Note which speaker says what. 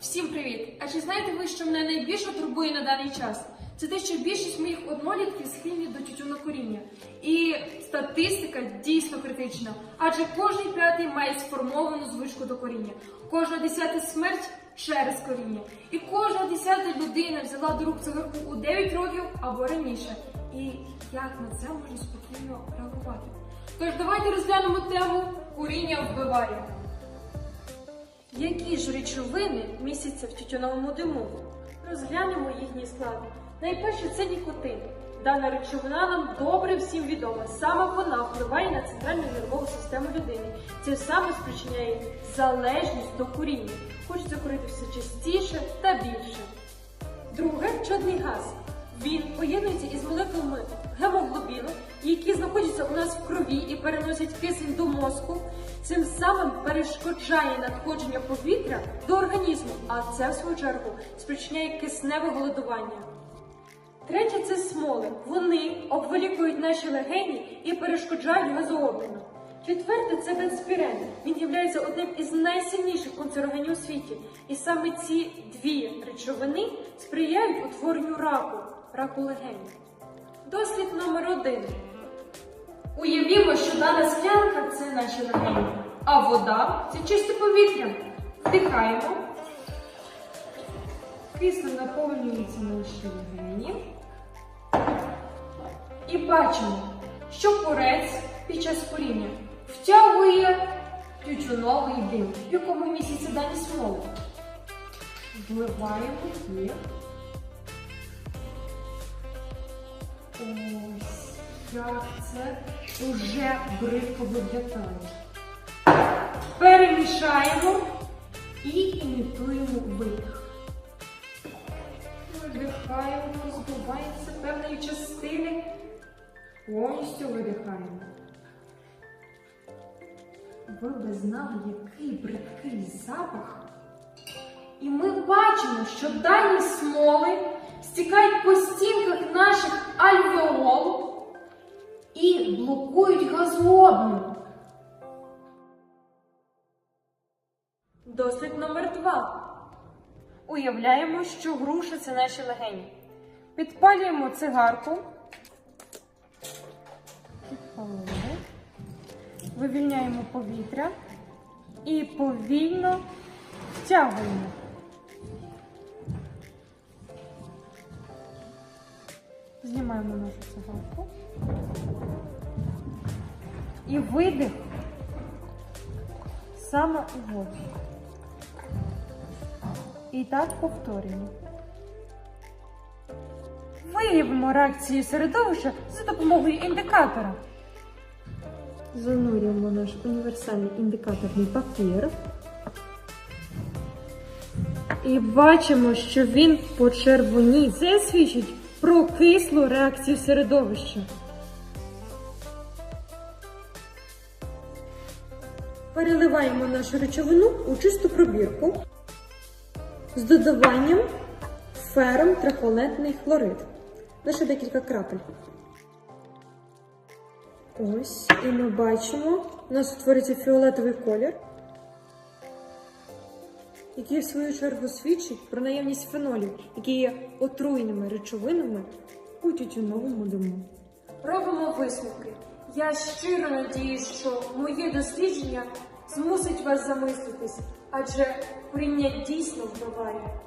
Speaker 1: Всім привіт! А чи знаєте ви, що мене найбільше турбує на даний час? Це те, що більшість моїх однолітків схильні до тютюнокуріння. І статистика дійсно критична, адже кожний п'ятий має сформовану звичку до коріння, кожна десята смерть через коріння. І кожна десята людина взяла до рук цигарку у 9 років або раніше. І як на це можна спокійно реагувати? Тож давайте розглянемо тему куріння вбиває.
Speaker 2: Які ж речовини містяться в тютюновому диму? Розглянемо їхній склад. Найперше це нікотин. Дана речовина нам добре всім відома. Саме вона впливає на центральну нервову систему людини. Це саме спричиняє залежність до куріння. Хочеться курити все частіше та більше. Друге чадний газ. Він поєднується із молекулами гемоглобіну, які знаходяться у нас в крові і переносять кисень до мозку. Цим самим перешкоджає надходження повітря до організму, а це в свою чергу спричиняє кисневе голодування. Третє це смоли. Вони обволікують наші легені і перешкоджають газообміну. Четверте це бенспірен. Він є одним із найсильніших канцерогенів у світі. І саме ці дві речовини сприяють утворенню раку, раку легенів. Дослід номер один.
Speaker 1: Уявімо, що дана склянка це наші легені, а вода це чисте повітря. Вдихаємо. Киснем наповнюються наші легені. І бачимо, що курець під час куріння втягує тютюновий дим, в якому містяться дані смоли. Вливаємо їх. Ось як це уже бридко виглядає. Перемішаємо і імітуємо видих. Видихаємо, позбуваємося певної частини. Повністю видихаємо. Ви би знали, який бридкий запах. І ми бачимо, що дані смоли стікають по стінках наших альвеол і блокують газообмін.
Speaker 2: Дослід номер два. Уявляємо, що груша це наші легені. Підпалюємо цигарку. Вивільняємо повітря і повільно втягуємо. Знімаємо нашу цигарку. І видих саме у воду. І так повторюємо. Виявимо реакцію середовища за допомогою індикатора.
Speaker 3: Занурюємо наш універсальний індикаторний папір.
Speaker 2: І бачимо, що він почервонів. Це свідчить про кислу реакцію середовища. Переливаємо нашу речовину у чисту пробірку з додаванням фером трихолетний хлорид. Лише декілька крапель. Ось, і ми бачимо, у нас утворюється фіолетовий колір, який в свою чергу свідчить про наявність фенолів, які є отруйними речовинами у тютюновому диму. Робимо висновки. Я щиро надіюсь, що моє дослідження змусить вас замислитись, адже прийняття дійсно вбиває.